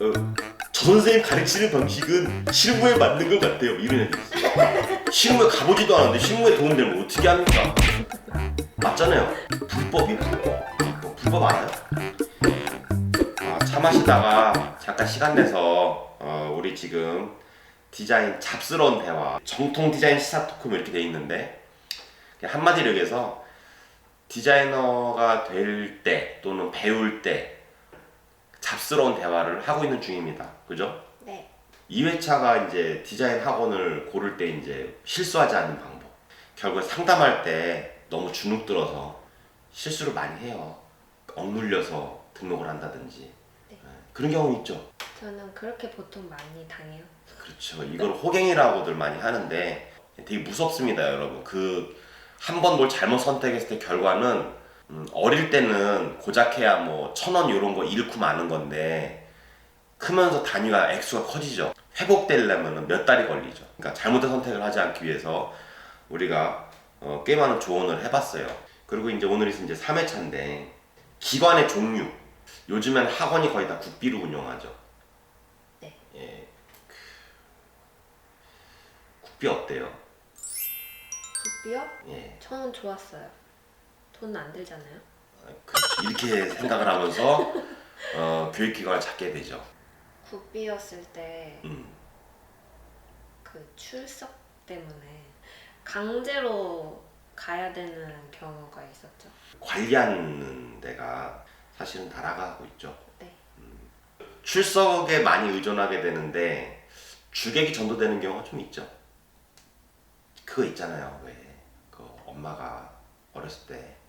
어, 저 선생님 가르치는 방식은 실무에 맞는 것 같아요. 이런 애들. 실무에 가보지도 않았는데 실무에 도움 되면 어떻게 합니까? 맞잖아요. 불법이 불법, 불법 알아요? 아, 차 마시다가 잠깐 시간 내서 어, 우리 지금 디자인 잡스러운 대화 정통 디자인 시사 토크 뭐 이렇게 돼 있는데 한마디로 얘기해서 디자이너가 될 때 또는 배울 때 잡스러운 대화를 하고 있는 중입니다. 그죠? 네. 2회차가 이제 디자인 학원을 고를 때 이제 실수하지 않는 방법. 결국 상담할 때 너무 주눅 들어서 실수를 많이 해요. 억눌려서 등록을 한다든지. 네. 네, 그런 경우 있죠. 저는 그렇게 보통 많이 당해요. 그렇죠. 이걸 호갱이라고들 많이 하는데 되게 무섭습니다, 여러분. 그 한 번 뭘 잘못 선택했을 때 결과는 음, 어릴 때는 고작 해야 뭐 천 원 이런 거 잃고 마는 건데 크면서 단위가 액수가 커지죠. 회복되려면 몇 달이 걸리죠. 그러니까 잘못된 선택을 하지 않기 위해서 우리가 어, 꽤 많은 조언을 해봤어요. 그리고 이제 오늘이 이제 3회차인데 기관의 종류. 요즘엔 학원이 거의 다 국비로 운영하죠. 네. 예. 국비 어때요? 국비요? 예. 저는 좋았어요. 돈안 들잖아요. 그렇죠. 이렇게 생각을 하면서 어, 교육기관을 찾게 되죠. 국비였을 때그 음. 출석 때문에 강제로 가야 되는 경우가 있었죠. 관리하는 데가 사실은 다 나가고 있죠. 네. 출석에 많이 의존하게 되는데 주객이 전도되는 경우가 좀 있죠. 그거 있잖아요. 왜? 그 엄마가 어렸을 때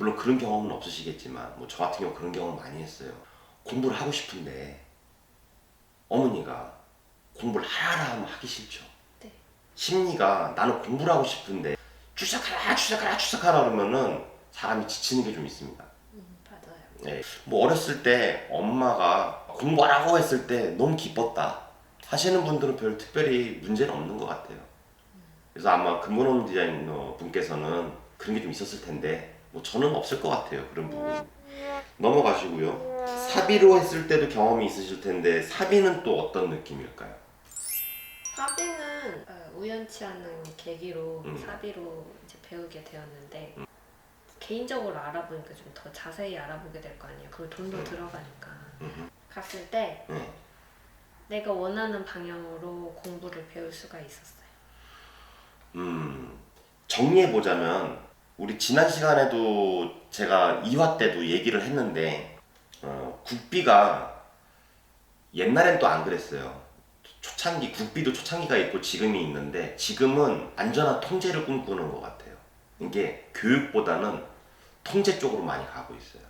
물론 그런 경험은 없으시겠지만 뭐 저 같은 경우 그런 경험 많이 했어요. 공부를 하고 싶은데 어머니가 공부를 하라 하면 하기 싫죠. 네. 심리가 나는 공부를 하고 싶은데 추적하라 추적하라 추적하라 그러면은 사람이 지치는 게 좀 있습니다. 음, 맞아요. 네. 뭐 어렸을 때 엄마가 공부하라고 했을 때 너무 기뻤다 하시는 분들은 별 특별히 문제는 없는 것 같아요. 그래서 아마 근본없는 디자이너 분께서는 그런 게 좀 있었을 텐데 뭐 저는 없을 것 같아요 그런 부분. 넘어가시고요. 사비로 했을 때도 경험이 있으실 텐데 사비는 또 어떤 느낌일까요? 사비는 어, 우연치 않은 계기로 음. 사비로 이제 배우게 되었는데 개인적으로 알아보니까 좀 더 자세히 알아보게 될 거 아니에요. 그걸 돈도 음. 들어가니까 음. 갔을 때 네. 내가 원하는 방향으로 공부를 배울 수가 있었어요. 음, 정리해 보자면 우리 지난 시간에도 제가 2화 때도 얘기를 했는데 어, 국비가 옛날엔 또 안 그랬어요. 초창기 국비도 초창기가 있고 지금이 있는데 지금은 안전한 통제를 꿈꾸는 것 같아요. 이게 교육보다는 통제 쪽으로 많이 가고 있어요.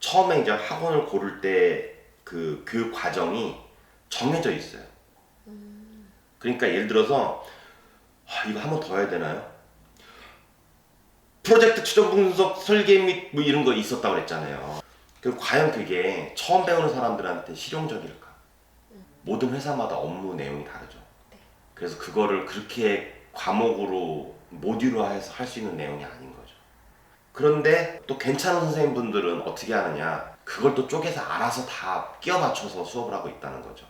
처음에 이제 학원을 고를 때 그 교육 과정이 정해져 있어요. 그러니까 예를 들어서 아, 이거 한 번 더 해야 되나요? 프로젝트 추정 분석 설계 및 뭐 이런 거 있었다고 그랬잖아요. 그럼 과연 그게 처음 배우는 사람들한테 실용적일까? 모든 회사마다 업무 내용이 다르죠. 네. 그래서 그거를 그렇게 과목으로 모듈화해서 할 수 있는 내용이 아닌 거죠. 그런데 또 괜찮은 선생님분들은 어떻게 하느냐? 그걸 또 쪼개서 알아서 다 끼워 맞춰서 수업을 하고 있다는 거죠.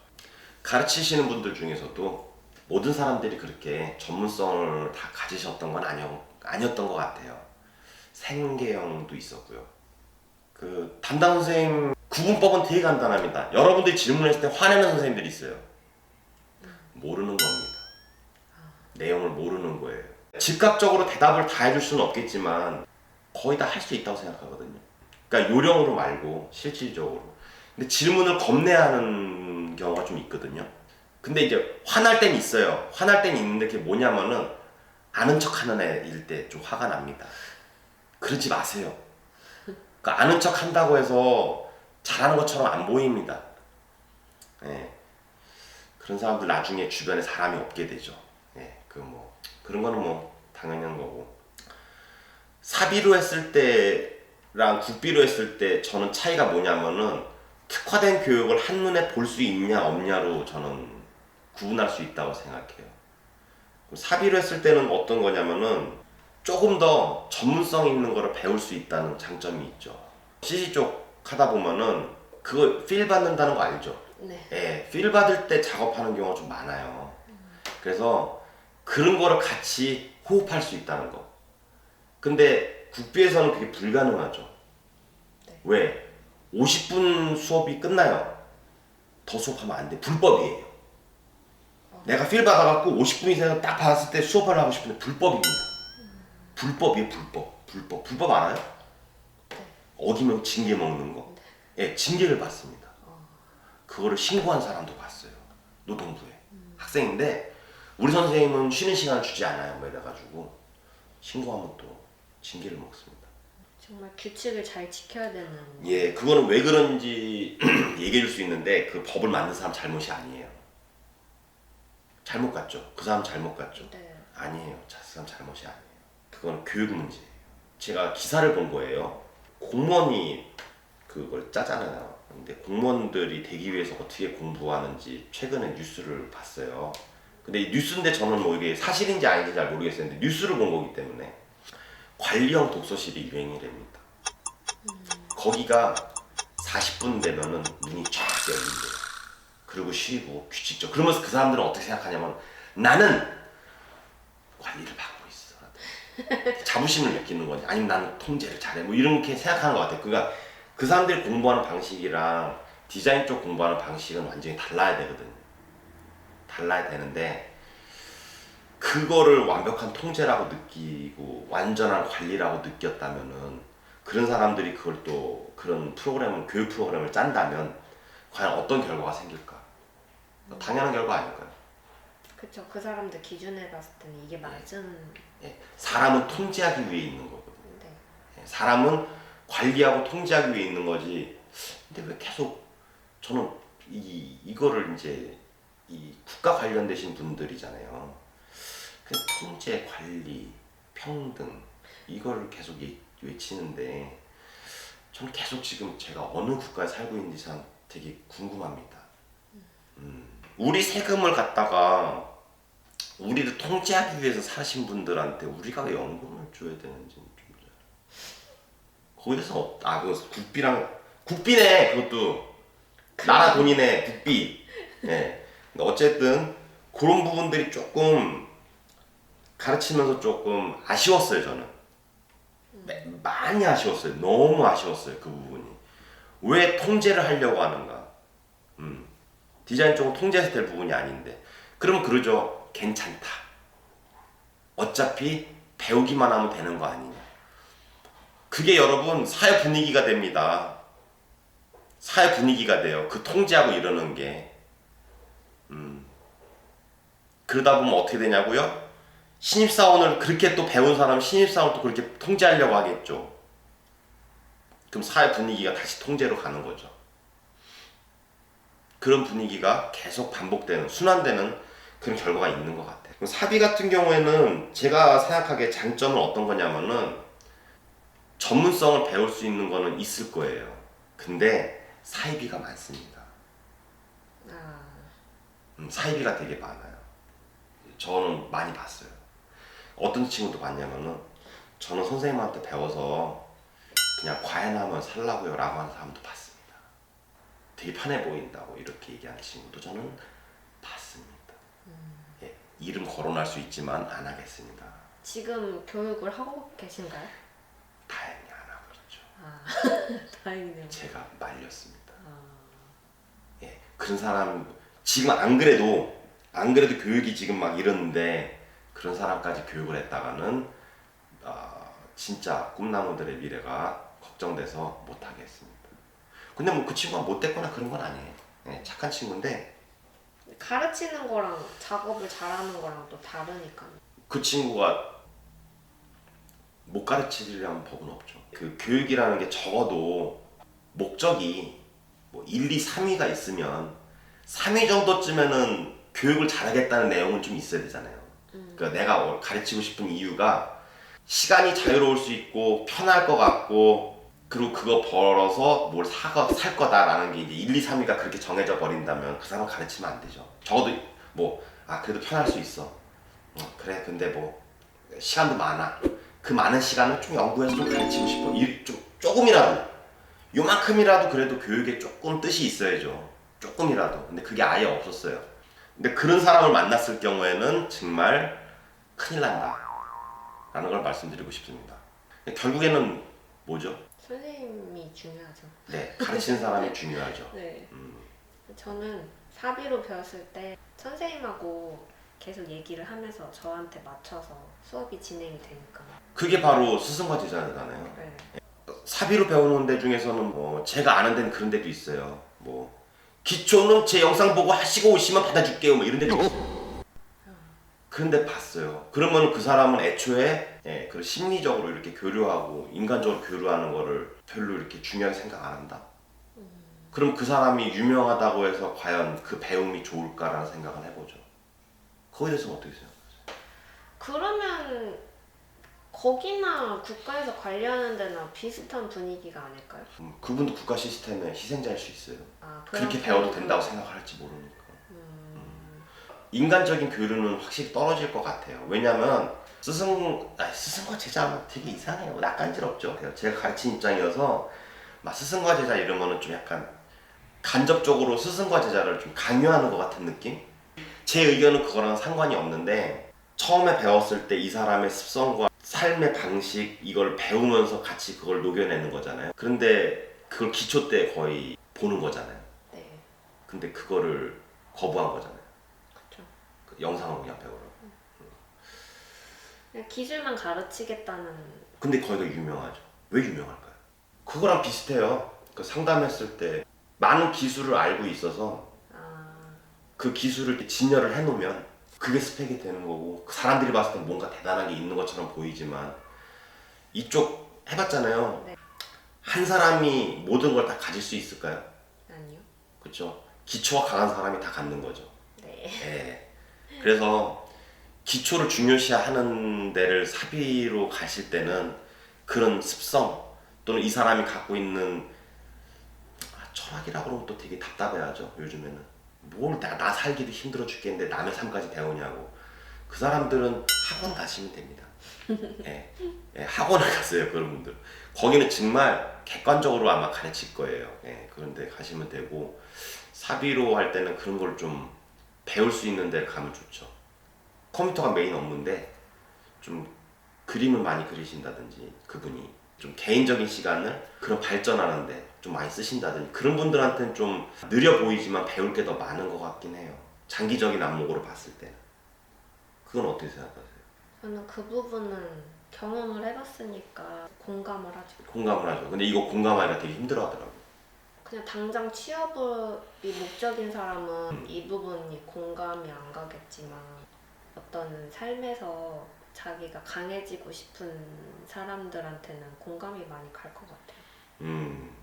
가르치시는 분들 중에서도 모든 사람들이 그렇게 전문성을 다 가지셨던 건 아니었, 아니었던 것 같아요. 생계형도 있었고요. 그 담당 선생님 구분법은 되게 간단합니다. 여러분들이 질문했을 때 화내는 선생님들이 있어요. 모르는 겁니다. 내용을 모르는 거예요. 즉각적으로 대답을 다 해줄 수는 없겠지만 거의 다 할 수 있다고 생각하거든요. 그러니까 요령으로 말고 실질적으로. 근데 질문을 겁내하는 경우가 좀 있거든요. 근데 이제 화날 땐 있어요. 화날 땐 있는데 그게 뭐냐면은 아는 척하는 애일 때 좀 화가 납니다. 그러지 마세요. 그러니까 아는 척 한다고 해서 잘하는 것처럼 안 보입니다. 예. 그런 사람들 나중에 주변에 사람이 없게 되죠. 예. 그 뭐 그런 거는 뭐 당연한 거고. 사비로 했을 때랑 국비로 했을 때 저는 차이가 뭐냐면은 특화된 교육을 한눈에 볼 수 있냐 없냐로 저는 구분할 수 있다고 생각해요. 사비로 했을 때는 어떤 거냐면은 조금 더 전문성 있는 거를 배울 수 있다는 장점이 있죠. CC 쪽 하다 보면은 그거 필 받는다는 거 알죠? 네. 예, 필 받을 때 작업하는 경우가 좀 많아요. 그래서 그런 거를 같이 호흡할 수 있다는 거. 근데 국비에서는 그게 불가능하죠. 네. 왜? 50분 수업이 끝나요. 더 수업하면 안 돼. 불법이에요. 내가 필 받아갖고 50분 이상 딱 받았을 때 수업을 하고 싶은데 불법입니다. 불법이에요, 불법. 불법. 불법 알아요? 어기면 징계 먹는 거. 예, 징계를 받습니다. 그거를 신고한 사람도 봤어요. 노동부에. 학생인데 우리 선생님은 쉬는 시간 주지 않아요. 뭐 이래가지고 신고하면 또 징계를 먹습니다. 정말 규칙을 잘 지켜야 되는. 예, 그거는 왜 그런지 얘기해 줄 수 있는데 그 법을 만든 사람 잘못이 아니에요. 잘못 갔죠. 그 사람 잘못 갔죠. 네. 아니에요. 자, 그 사람 잘못이 아니에요. 그건 교육 문제예요. 제가 기사를 본 거예요. 공무원이 그걸 짜잖아요. 근데 공무원들이 되기 위해서 어떻게 공부하는지 최근에 뉴스를 봤어요. 근데 이 뉴스인데 저는 뭐 이게 사실인지 아닌지 잘 모르겠어요. 근데 뉴스를 본 거기 때문에 관리형 독서실이 유행이랍니다. 거기가 40분 되면은 문이 쫙 열린대요. 그리고 쉬고 규칙적. 그러면서 그 사람들은 어떻게 생각하냐면 나는 관리를 받고 있어. 자부심을 느끼는 거지. 아니면 나는 통제를 잘해. 뭐 이렇게 생각하는 것 같아요. 그러니까 그 사람들이 공부하는 방식이랑 디자인 쪽 공부하는 방식은 완전히 달라야 되거든요. 달라야 되는데 그거를 완벽한 통제라고 느끼고 완전한 관리라고 느꼈다면은 그런 사람들이 그걸 또 그런 프로그램을 교육 프로그램을 짠다면 과연 어떤 결과가 생길까? 당연한 결과 아닐까요? 그쵸. 그 사람들 기준에 봤을 때는 이게 맞은. 예, 사람은 통제하기 위해 있는 거거든요. 네. 예, 사람은 관리하고 통제하기 위해 있는 거지. 근데 왜 계속 저는 이 이거를 이제 이 국가 관련되신 분들이잖아요. 그 통제, 관리, 평등 이거를 계속 예- 외치는데 저는 계속 지금 제가 어느 국가에 살고 있는지 참 되게 궁금합니다. 음, 우리 세금을 갖다가 우리를 통제하기 위해서 사신 분들한테 우리가 왜 연금을 줘야 되는지 어- 아 그거 국비랑 국비네 그것도 나라 돈이네 국비. 예. 근데 어쨌든 그런 부분들이 조금 가르치면서 조금 아쉬웠어요 저는. 매- 많이 아쉬웠어요. 너무 아쉬웠어요 그 부분이. 왜 통제를 하려고 하는가? 음. 디자인 쪽은 통제해서 될 부분이 아닌데. 그럼 그러죠. 괜찮다. 어차피 배우기만 하면 되는 거 아니냐. 그게 여러분 사회 분위기가 됩니다. 사회 분위기가 돼요. 그 통제하고 이러는 게. 음. 그러다 보면 어떻게 되냐고요? 신입사원을 그렇게 또 배운 사람 신입사원을 또 그렇게 통제하려고 하겠죠. 그럼 사회 분위기가 다시 통제로 가는 거죠. 그런 분위기가 계속 반복되는 순환되는 그런 결과가 있는 것 같아요. 사비 같은 경우에는 제가 생각하기에 장점은 어떤 거냐면은 전문성을 배울 수 있는 거는 있을 거예요. 근데 사이비가 많습니다. 아. 음, 사이비가 되게 많아요. 저는 많이 봤어요. 어떤 친구도 봤냐면은 저는 선생님한테 배워서 그냥 과외나면 살라고요 라고 하는 사람도 봤습니다. 되게 편해 보인다고 이렇게 얘기하는 친구도 저는 봤습니다. 예, 이름 거론할 수 있지만 안 하겠습니다. 지금 교육을 하고 계신가요? 다행히 안 하고 있죠. 아. 다행이네요. 제가 말렸습니다. 아. 예, 그런 사람 지금 안 그래도 안 그래도 교육이 지금 막 이러는데 그런 사람까지 교육을 했다가는 아, 진짜 꿈나무들의 미래가 걱정돼서 못 하겠습니다. 근데 뭐 그 친구가 못됐거나 그런 건 아니에요. 예, 착한 친구인데 가르치는 거랑 작업을 잘하는 거랑 또 다르니까. 그 친구가 못 가르치려는 법은 없죠. 그 교육이라는 게 적어도 목적이 뭐 1, 2, 3위가 있으면 3위 정도쯤에는 교육을 잘하겠다는 내용은 좀 있어야 되잖아요. 그러니까 내가 가르치고 싶은 이유가 시간이 자유로울 수 있고 편할 것 같고 그리고 그거 벌어서 뭘 사가, 살 거다라는 게 이제 1, 2, 3위가 그렇게 정해져 버린다면 그 사람 가르치면 안 되죠. 적어도 뭐 아 그래도 편할 수 있어. 어, 그래 근데 뭐 시간도 많아 그 많은 시간을 좀 연구해서 좀 가르치고 싶어 이, 좀 조금이라도 요만큼이라도 그래도 교육에 조금 뜻이 있어야죠. 조금이라도. 근데 그게 아예 없었어요. 근데 그런 사람을 만났을 경우에는 정말 큰일 난다. 라는 걸 말씀드리고 싶습니다. 결국에는 뭐죠? 선생님이 중요하죠. 네, 가르치는 사람이 중요하죠. 네. 음, 저는 사비로 배웠을 때 선생님하고 계속 얘기를 하면서 저한테 맞춰서 수업이 진행이 되니까. 그게 바로 스승과 제자잖아요. 네. 사비로 배우는 데 중에서는 뭐 제가 아는 데는 그런 데도 있어요. 뭐 기초는 제 영상 보고 하시고 오시면 받아줄게요. 뭐 이런 데도 있어요. 그런데 봤어요. 그러면 그 사람은 애초에 예, 그 심리적으로 이렇게 교류하고 인간적으로 교류하는 거를 별로 이렇게 중요하게 생각 안 한다. 그럼 그 사람이 유명하다고 해서 과연 그 배움이 좋을까라는 생각을 해보죠. 거기에 대해서 어떻게 생각하세요? 그러면 거기나 국가에서 관리하는 데나 비슷한 분위기가 아닐까요? 음, 그분도 국가 시스템의 희생자일 수 있어요. 아, 그렇게 배워도. 된다고 생각할지. 음, 인간적인 교류는 확실히 떨어질 것 같아요. 왜냐면 스승, 아니, 스승과 제자 되게 이상해요. 낯간지럽죠. 제가 가르친 입장이어서 막 스승과 제자 이러면은 좀 약간 간접적으로 스승과 제자를 좀 강요하는 것 같은 느낌? 제 의견은 그거랑 상관이 없는데 처음에 배웠을 때 이 사람의 습성과 삶의 방식 이걸 배우면서 같이 그걸 녹여내는 거잖아요. 그런데 그걸 기초 때 거의 보는 거잖아요. 네, 근데 그거를 거부한 거잖아요. 영상을 그냥 배우라고. 그냥 기술만 가르치겠다는 근데 거기가 유명하죠. 왜 유명할까요? 그거랑 비슷해요. 그 상담했을 때 많은 기술을 알고 있어서 아, 그 기술을 이렇게 진열을 해놓으면 그게 스펙이 되는 거고 그 사람들이 봤을 때 뭔가 대단한 게 있는 것처럼 보이지만 이쪽 해봤잖아요. 네. 한 사람이 모든 걸 다 가질 수 있을까요? 아니요. 그렇죠. 기초가 강한 사람이 다 갖는 거죠. 네. 예. 그래서 기초를 중요시하는 데를 사비로 가실 때는 그런 습성 또는 이 사람이 갖고 있는 아, 철학이라고 그러면 또 되게 답답해하죠 요즘에는. 뭘 나 나 살기도 힘들어 죽겠는데 남의 삶까지 배우냐고. 그 사람들은 학원 가시면 됩니다. 예. 예, 학원을 갔어요 그런 분들. 거기는 정말 객관적으로 아마 가르칠 거예요. 예, 그런데 가시면 되고 사비로 할 때는 그런 걸좀 배울 수 있는 데 가면 좋죠. 컴퓨터가 메인 업무인데 좀 그림을 많이 그리신다든지 그분이 좀 개인적인 시간을 그런 발전하는데 좀 많이 쓰신다든지 그런 분들한테는 좀 느려 보이지만 배울 게 더 많은 것 같긴 해요. 장기적인 안목으로 봤을 때는. 그건 어떻게 생각하세요? 저는 그 부분은 경험을 해봤으니까 공감을 하죠. 공감을 하죠. 근데 이거 공감하기가 되게 힘들어 하더라고요. 그냥 당장 취업이 목적인 사람은 음. 이 부분이 공감이 안 가겠지만 어떤 삶에서 자기가 강해지고 싶은 사람들한테는 공감이 많이 갈 것 같아요. 음.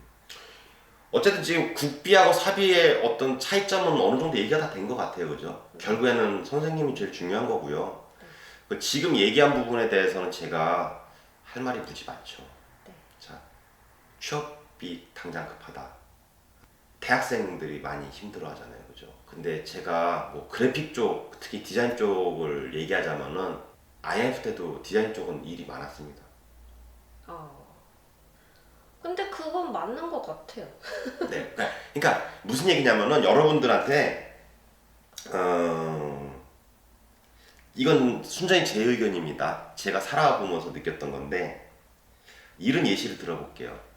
어쨌든 지금 국비하고 사비의 어떤 차이점은 어느 정도 얘기가 다 된 것 같아요, 그죠? 결국에는 선생님이 제일 중요한 거고요. 그 지금 얘기한 부분에 대해서는 제가 할 말이 무지 많죠. 네. 자, 취업이 당장 급하다. 대학생들이 많이 힘들어 하잖아요, 그죠? 근데 제가 뭐 그래픽 쪽, 특히 디자인 쪽을 얘기하자면은 IMF 때도 디자인 쪽은 일이 많았습니다. 어. 근데 그건 맞는 것 같아요. 네. 그러니까, 그러니까 무슨 얘기냐면은 여러분들한테 어, 이건 순전히 제 의견입니다. 제가 살아보면서 느꼈던 건데 이런 예시를 들어볼게요.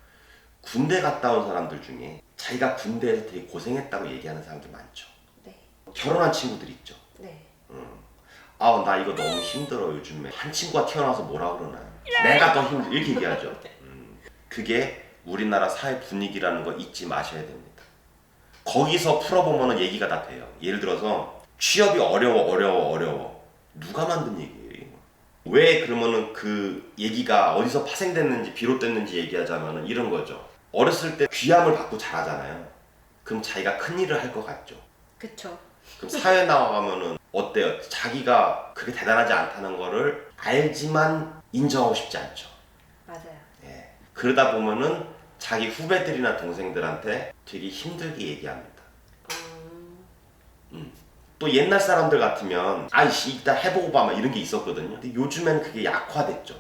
군대 갔다 온 사람들 중에 자기가 군대에서 되게 고생했다고 얘기하는 사람들 많죠. 네. 결혼한 친구들 있죠. 네. 아, 나 이거 너무 힘들어 요즘에 한 친구가 태어나서 뭐라 그러나 내가 더 힘들어 이렇게 얘기하죠. 음, 그게 우리나라 사회 분위기라는 거 잊지 마셔야 됩니다. 거기서 풀어보면 얘기가 다 돼요. 예를 들어서 취업이 어려워 어려워 어려워 누가 만든 얘기예요? 왜 그러면은 그 얘기가 어디서 파생됐는지 비롯됐는지 얘기하자면은 이런 거죠. 어렸을 때 귀함을 받고 자라잖아요. 그럼 자기가 큰 일을 할 것 같죠. 그쵸. 그럼 사회 나가면은 어때요? 자기가 그게 대단하지 않다는 거를 알지만 인정하고 싶지 않죠. 맞아요. 예. 그러다 보면은 자기 후배들이나 동생들한테 되게 힘들게 얘기합니다. 음, 또 옛날 사람들 같으면 아이씨 이따 해보고 봐 막 이런 게 있었거든요. 근데 요즘엔 그게 약화됐죠.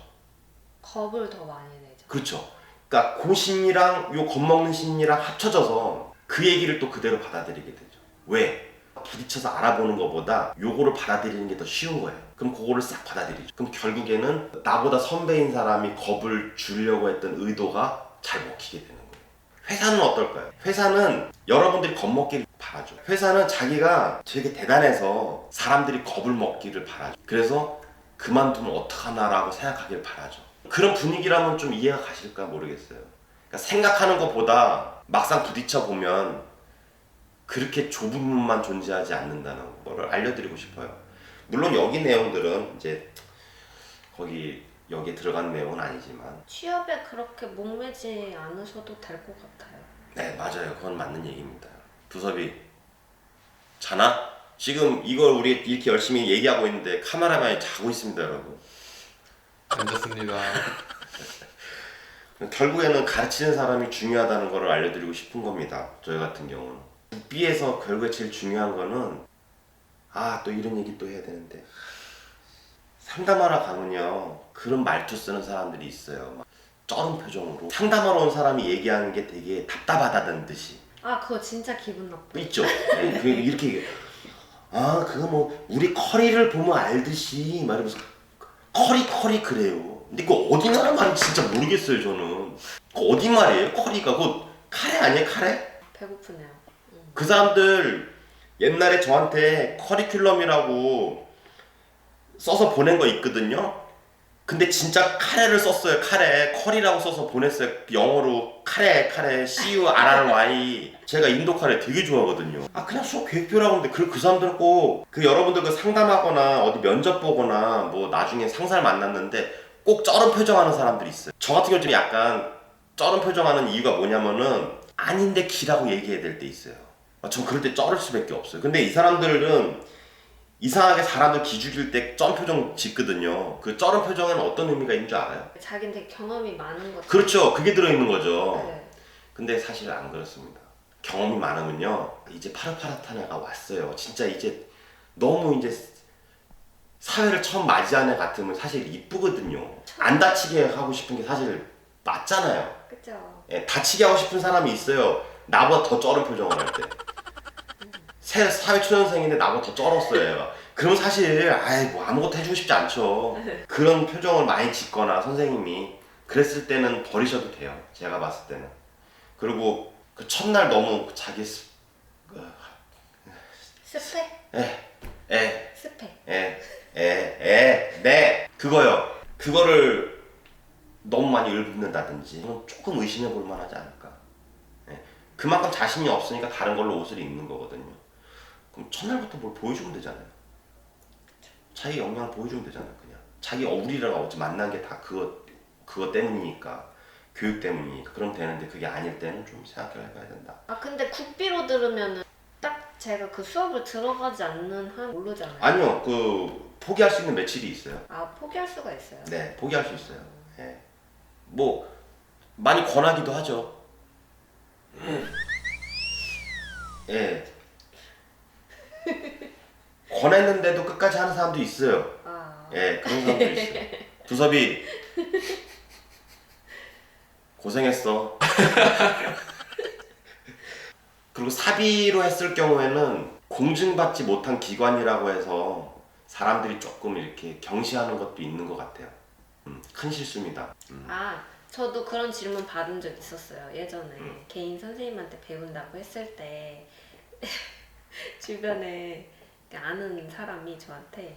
겁을 더 많이 내죠. 그렇죠. 그러니까 그 심리랑 요 겁먹는 심리랑 합쳐져서 그 얘기를 또 그대로 받아들이게 되죠. 왜? 부딪혀서 알아보는 것보다 요거를 받아들이는 게 더 쉬운 거예요. 그럼 그거를 싹 받아들이죠. 그럼 결국에는 나보다 선배인 사람이 겁을 주려고 했던 의도가 잘 먹히게 되는 거예요. 회사는 어떨까요? 회사는 여러분들이 겁먹기를 바라죠. 회사는 자기가 되게 대단해서 사람들이 겁을 먹기를 바라죠. 그래서 그만두면 어떡하나라고 생각하길 바라죠. 그런 분위기라면 좀 이해가 가실까 모르겠어요. 그러니까 생각하는 것보다 막상 부딪혀 보면 그렇게 좁은 문만 존재하지 않는다는 거를 알려드리고 싶어요. 물론 여기 내용들은 이제 거기 여기에 들어간 내용은 아니지만 취업에 그렇게 목매지 않으셔도 될 것 같아요. 네 맞아요 그건 맞는 얘기입니다 두섭이 자나? 지금 이걸 우리 이렇게 열심히 얘기하고 있는데 카메라만이 자고 있습니다 여러분 앉았습니다. 결국에는 가르치는 사람이 중요하다는 걸 알려드리고 싶은 겁니다 저희 같은 경우는 B에서 결국에 제일 중요한 거는 아 또 이런 얘기 또 해야 되는데 상담하러 가면요 그런 말투 쓰는 사람들이 있어요 막 쩌른 표정으로 상담하러 온 사람이 얘기하는 게 되게 답답하다는 듯이 아 그거 진짜 기분 나빠. 있죠. 네, 그 이렇게 얘기해요. 아 그거 뭐 우리 커리를 보면 알듯이 말하면서 커리 커리 그래요. 근데 그 어디 나라 말인지 진짜 모르겠어요 저는. 그 어디 말이에요 커리가? 그 카레 아니에요 카레? 배고프네요. 그 사람들 옛날에 저한테 커리큘럼이라고 써서 보낸 거 있거든요. 근데 진짜 카레를 썼어요. 카레 커리라고 써서 보냈어요. 영어로 카레 카레 C U R R Y. 제가 인도 카레 되게 좋아하거든요. 아 그냥 수업 계획표라고 하는데 그, 그 사람들 꼭그 여러분들 그 상담하거나 어디 면접 보거나 뭐 나중에 상사를 만났는데 꼭 쩔은 표정하는 사람들이 있어요. 저 같은 경우 좀 약간 쩔은 표정하는 이유가 뭐냐면은 아닌데 기라고 얘기해야 될 때 있어요. 아, 전 그럴 때 쩔을 수밖에 없어요. 근데 이 사람들은 이상하게 사람들 기죽일 때쩔 표정 짓거든요. 그 쩔은 표정에는 어떤 의미가 있는 줄 알아요? 자기는 되게 경험이 많은 것. 그렇죠. 그게 들어있는 거죠. 네. 근데 사실 안 그렇습니다. 경험이 많으면요. 이제 파릇파릇한 애가 왔어요. 진짜 이제 너무 이제 사회를 처음 맞이한 애 같으면 사실 이쁘거든요. 안 다치게 하고 싶은 게 사실 맞잖아요. 그죠. 예, 다치게 하고 싶은 사람이 있어요. 나보다 더 쩔은 표정을 할 때. 새 사회 초년생인데 나보다 더 쩔었어요. 얘가. 그럼 사실 아이 뭐 아무것도 해주고 싶지 않죠. 그런 표정을 많이 짓거나 선생님이 그랬을 때는 버리셔도 돼요. 제가 봤을 때는. 그리고 그 첫날 너무 자기 스, 그, 스펙? 에, 에, 스펙. 에, 에, 에, 네 그거요. 그거를 너무 많이 읊는다든지 그건 조금 의심해 볼 만하지 않을까. 예. 그만큼 자신이 없으니까 다른 걸로 옷을 입는 거거든요. 그럼 첫날부터 뭘 보여주면 되잖아요. 자기 역량을 보여주면 되잖아요. 그냥 자기 어울리라가 어찌 만난 게 다 그거 그거 때문이니까 교육 때문이니까 그럼 되는데 그게 아닐 때는 좀 생각을 해봐야 된다. 아 근데 국비로 들으면은 딱 제가 그 수업을 들어가지 않는 한 모르잖아요. 아니요, 그 포기할 수 있는 며칠이 있어요. 아 포기할 수가 있어요. 네, 포기할 수 있어요. 예. 뭐 많이 권하기도 하죠. 예. 권했는데도 끝까지 하는 사람도 있어요. 아 예, 그런 사람도 있어요. 두섭이 고생했어. 그리고 사비로 했을 경우에는 공증받지 못한 기관이라고 해서 사람들이 조금 이렇게 경시하는 것도 있는 것 같아요. 음, 큰 실수입니다. 음. 아, 저도 그런 질문 받은 적 있었어요. 예전에 음. 개인 선생님한테 배운다고 했을 때 주변에 아는 사람이 저한테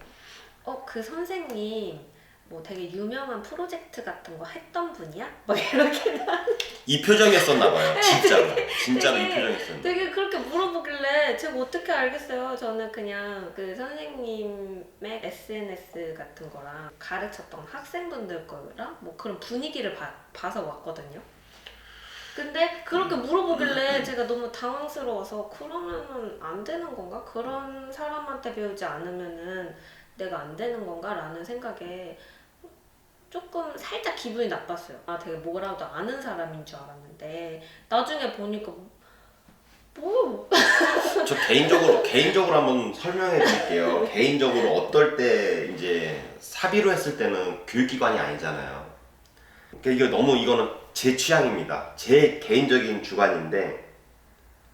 어, 그 선생님 뭐 되게 유명한 프로젝트 같은 거 했던 분이야? 막 이렇게 이 표정이었었나 봐요. 진짜로. 진짜로 이 되게- 표정이었었나 되게 그렇게 물어보길래 제가 어떻게 알겠어요. 저는 그냥 그 선생님의 SNS 같은 거랑 가르쳤던 학생분들 거랑 뭐 그런 분위기를 봐, 봐서 왔거든요. 근데 그렇게 물어보길래 제가 너무 당황스러워서 그러면은 안 되는 건가? 그런 사람한테 배우지 않으면은 내가 안 되는 건가? 라는 생각에 조금 살짝 기분이 나빴어요. 아, 되게 뭐라도 아는 사람인 줄 알았는데 나중에 보니까 뭐 저 개인적으로 개인적으로 한번 설명해 드릴게요. 개인적으로 어떨 때 이제 사비로 했을 때는 교육기관이 아니잖아요. 그러니까 이거 너무 이거는 제 취향입니다. 제 개인적인 주관인데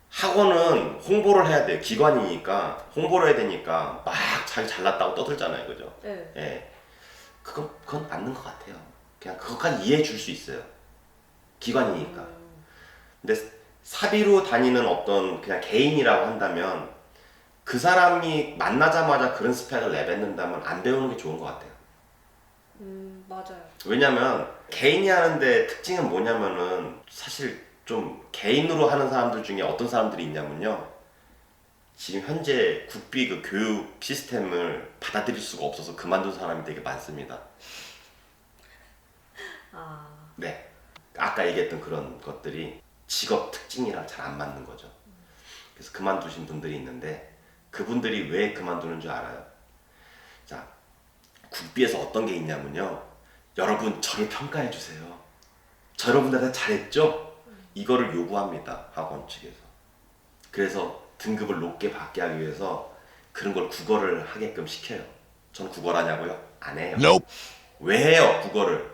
학원은 홍보를 해야 돼요. 기관이니까 홍보를 해야 되니까 막 자기 잘났다고 떠들잖아요, 그죠? 네. 예, 그건 그건 맞는 것 같아요. 그냥 그것까지 이해해 줄 수 있어요. 기관이니까. 음, 근데 사비로 다니는 어떤 그냥 개인이라고 한다면 그 사람이 만나자마자 그런 스펙을 내뱉는다면 안 배우는 게 좋은 것 같아요. 음, 맞아요. 왜냐면 개인이 하는데 특징은 뭐냐면은 사실 좀 개인으로 하는 사람들 중에 어떤 사람들이 있냐면요. 지금 현재 국비 그 교육 시스템을 받아들일 수가 없어서 그만둔 사람이 되게 많습니다. 아, 네. 아까 얘기했던 그런 것들이 직업 특징이랑 잘 안 맞는 거죠. 그래서 그만두신 분들이 있는데 그분들이 왜 그만두는 줄 알아요? 자, 국비에서 어떤 게 있냐면요. 여러분 저를 평가해 주세요. 저 여러분들한테 잘했죠? 이거를 요구합니다. 학원 측에서. 그래서 등급을 높게 받게 하기 위해서 그런 걸 국어를 하게끔 시켜요. 저는 국어를 하냐고요? 안 해요. 왜 해요? 국어를.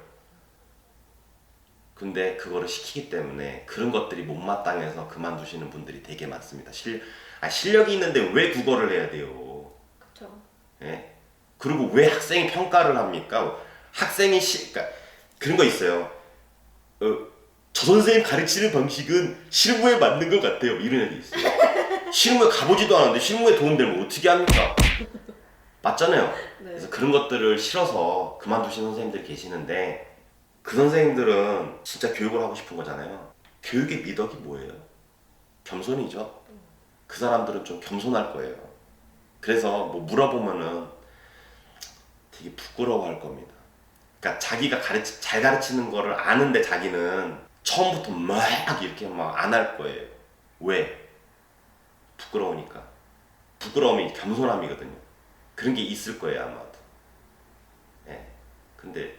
근데 그거를 시키기 때문에 그런 것들이 못마땅해서 그만두시는 분들이 되게 많습니다. 실, 아, 실력이 있는데 왜 국어를 해야 돼요? 그쵸. 예? 그리고 왜 학생이 평가를 합니까? 학생이 시, 그러니까 그런 거 있어요. 어, 저 선생님 가르치는 방식은 실무에 맞는 것 같아요. 이런 애도 있어요. 실무에 가보지도 않았는데 실무에 도움되면 어떻게 합니까? 맞잖아요. 네. 그래서 그런 것들을 싫어서 그만두신 선생님들이 계시는데 그 선생님들은 진짜 교육을 하고 싶은 거잖아요. 교육의 미덕이 뭐예요? 겸손이죠. 그 사람들은 좀 겸손할 거예요. 그래서 뭐 물어보면은 되게 부끄러워할 겁니다. 그러니까 자기가 가르치 잘 가르치는 거를 아는데 자기는 처음부터 막 이렇게 막 안 할 거예요. 왜? 부끄러우니까. 부끄러움이 겸손함이거든요. 그런 게 있을 거예요 아마도. 예. 근데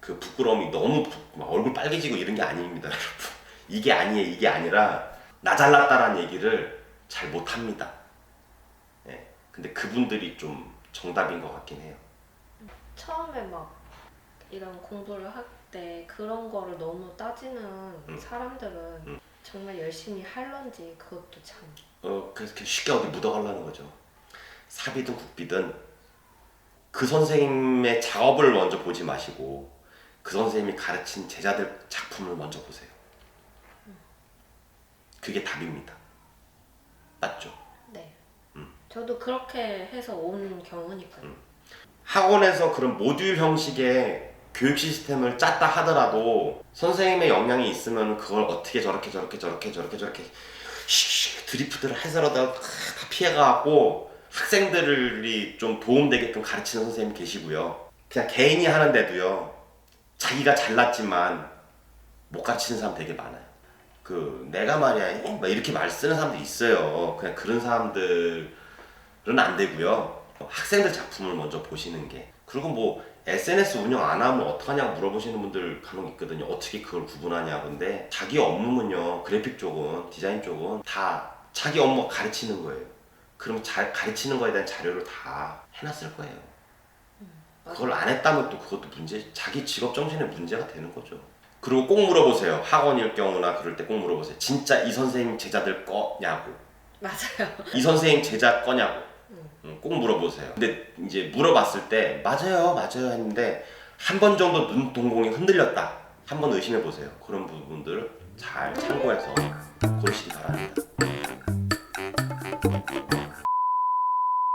그 부끄러움이 너무 부- 막 얼굴 빨개지고 이런 게 아닙니다, 여러분. 이게 아니에요. 이게 아니라 나 잘났다라는 얘기를 잘 못합니다. 예. 근데 그분들이 좀 정답인 것 같긴 해요. 처음에 막 이런 공부를 할 때 그런 거를 너무 따지는 음. 사람들은 음. 정말 열심히 할런지 그것도 참. 어, 그래서 이렇게 쉽게 어디 묻어가려는 거죠. 사비든 국비든 그 선생님의 작업을 먼저 보지 마시고 그 선생님이 가르친 제자들 작품을 먼저 보세요. 그게 답입니다. 맞죠? 네. 음. 저도 그렇게 해서 온 경우니까요. 학원에서 그런 모듈 형식의 교육 시스템을 짰다 하더라도 선생님의 역량이 있으면 그걸 어떻게 저렇게 저렇게 저렇게 저렇게 저렇게 드리프트를 해서라도 다 피해가고 학생들이 좀 도움되게끔 가르치는 선생님이 계시고요. 그냥 개인이 하는데도요. 자기가 잘났지만 못 가르치는 사람 되게 많아요. 그 내가 말이야 막 이렇게 말 쓰는 사람들 있어요. 그냥 그런 사람들은 안 되고요. 학생들 작품을 먼저 보시는 게 그리고 뭐 SNS 운영 안 하면 어떡하냐고 물어보시는 분들 간혹 있거든요. 어떻게 그걸 구분하냐. 근데 자기 업무는요. 그래픽 쪽은 디자인 쪽은 다 자기 업무 가르치는 거예요. 그럼 잘 가르치는 거에 대한 자료를 다 해놨을 거예요. 그걸 안 했다면 또 그것도 문제, 자기 직업 정신에 문제가 되는 거죠. 그리고 꼭 물어보세요. 학원일 경우나 그럴 때 꼭 물어보세요. 진짜 이 선생님 제자들 거냐고. 맞아요. 이 선생님 제자 음. 음, 꼭 물어보세요. 근데 이제 물어봤을 때 맞아요, 맞아요 했는데 한 번 정도 눈 동공이 흔들렸다. 한 번 의심해 보세요. 그런 부분들 잘 참고해서 고르시기 바랍니다.